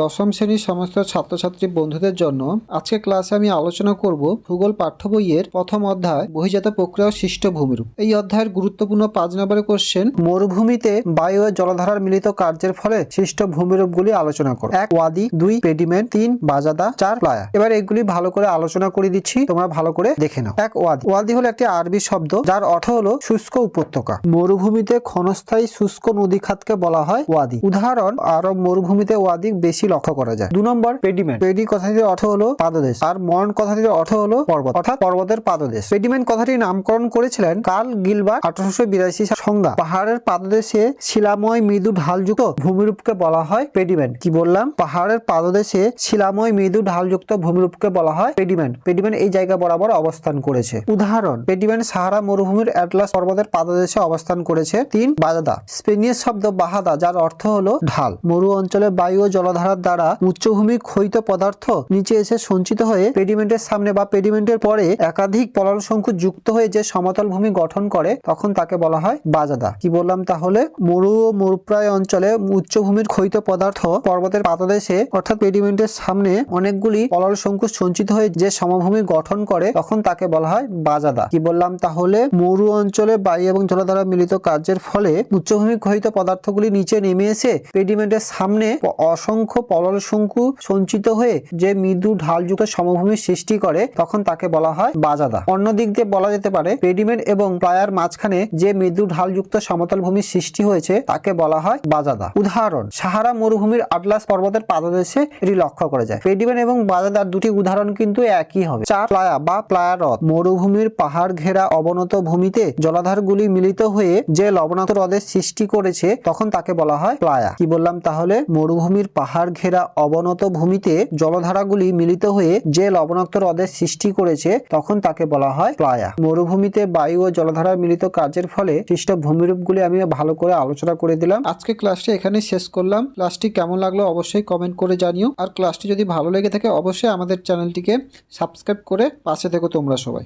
দশম শ্রেণির সমস্ত ছাত্রছাত্রী বন্ধুদের জন্য আজকে ক্লাসে আমি আলোচনা করব ভূগোল পাঠ্য বইয়ের প্রথম অধ্যায় বহিজাত প্রক্রিয়া সৃষ্ট ভূমিরূপ এই অধ্যায়ের গুরুত্বপূর্ণ পাঁচ নম্বরে কোশ্চেন মরুভূমিতে বায়ু ও জলধারার মিলিত কার্যের ফলে সৃষ্ট ভূমিরূপগুলি আলোচনা করো। এক, ওয়াদি, দুই, পেডিমেন্ট, তিন, বাজাদা, চার, প্লায়া। এবার এগুলি ভালো করে আলোচনা করে দিচ্ছি, তোমরা ভালো করে দেখে নাও। এক, ওয়াদি। ওয়াদি হলো একটি আরবি শব্দ, যার অর্থ হলো শুষ্ক উপত্যকা। মরুভূমিতে ক্ষণস্থায়ী শুষ্ক নদী খাতকে বলা হয় ওয়াদি। উদাহরণ, আরব মরুভূমিতে ওয়াদি বেশি লক্ষ্য করা যায়। দু নম্বর পেডিমেন্ট। পেডি কথাটির অর্থ হলো পাদদেশ। আর মন কথাটির অর্থ হলো পর্বত। অর্থাৎ পর্বতের পাদদেশ। পেডিমেন্ট কথাটির নামকরণ করেছিলেন কার্ল গিলবার আঠারোশো বিরাশি সংজ্ঞা পাহাড়ের পাদদেশে শিলাময় মৃদু ঢালযুক্ত ভূমিরূপকে বলা হয় পেডিমেন্ট। কি বললাম? পাহাড়ের পাদদেশে শিলাময় মৃদু ঢালযুক্ত ভূমিরূপকে বলা হয় পেডিমেন্ট। পেডিমেন্ট এই জায়গা বরাবর অবস্থান করেছে। উদাহরণ, পেডিমেন্ট সাহারা মরুভূমির অ্যাটলাস পর্বতের পাদদেশে অবস্থান করেছে তিন বাজাদা। স্পেনীয় শব্দ বাহাদা, যার অর্থ হলো ঢাল। মরু অঞ্চলে বায়ু ও জলধারার দ্বারা উচ্চভূমি ক্ষয়িত পদার্থ নিচে এসে সঞ্চিত হয়ে পেডিমেন্টের সামনে বা পেডিমেন্টের পরে একাধিক পলল শঙ্কু যুক্ত হয়ে যে সমতল ভূমি গঠন করে, তখন তাকে বলা হয় বাজাদা। কি বললাম তাহলে? মরু ও মরুপ্রায় অঞ্চলে উচ্চভূমির ক্ষয়িত পদার্থ পর্বতের পাদদেশে, অর্থাৎ পেডিমেন্টের সামনে অনেকগুলি পলল শঙ্কু সঞ্চিত হয়ে যে সমভূমি গঠন করে, তখন তাকে বলা হয় বাজাদা। কি বললাম তাহলে? মরু অঞ্চলে বায়ু এবং জলধারা মিলিত কার্যের ফলে উচ্চভূমি ক্ষয়িত পদার্থগুলি নিচে নেমে এসে পেডিমেন্টের সামনে প- অসংখ্য পলল শঙ্কু সঞ্চিত হয়ে যে মৃদু ঢালযুক্ত সমভূমির সৃষ্টি করে, তখন তাকে বলা হয় বাজাদা। অন্য দিক দিয়ে বলা যেতে পারে পেডিমেন্ট এবং প্লায়ার মাঝখানে যে মৃদু ঢালযুক্ত সমতল ভূমির সৃষ্টি হয়েছে, তাকে বলা হয় বাজাদা। উদাহরণ, সাহারা মরুভূমির আটলাস পর্বতের পাদদেশে এটি লক্ষ্য করা যায়। পেডিমেন্ট এবং বাজাদার দুটি উদাহরণ কিন্তু একই হবে। চার প্লায়া বা প্লায়া হ্রদ মরুভূমির পাহাড় ঘেরা অবনত ভূমিতে জলাধারগুলি মিলিত হয়ে যে লবণাক্ত হ্রদের সৃষ্টি করেছে, তখন তাকে বলা হয় প্লায়া। কি বললাম তাহলে? মরুভূমির পাহাড় ঘেরা অবনত ভূমিতে জলধারাগুলি মিলিত হয়ে যে লবণাক্ত হ্রদের সৃষ্টি করেছে, তখন তাকে বলা হয় প্লায়া। মরুভূমিতে বায়ু ও জলধারার মিলিত কাজের ফলে সৃষ্ট ভূমিরূপগুলি আমি ভালো করে আলোচনা করে দিলাম। আজকে ক্লাসটি এখানে শেষ করলাম। ক্লাসটি কেমন লাগল অবশ্যই কমেন্ট করে জানিও। আর ক্লাসটি যদি ভালো লেগে থাকে, অবশ্যই আমাদের চ্যানেলটিকে সাবস্ক্রাইব করে পাশে থেকো তোমরা সবাই।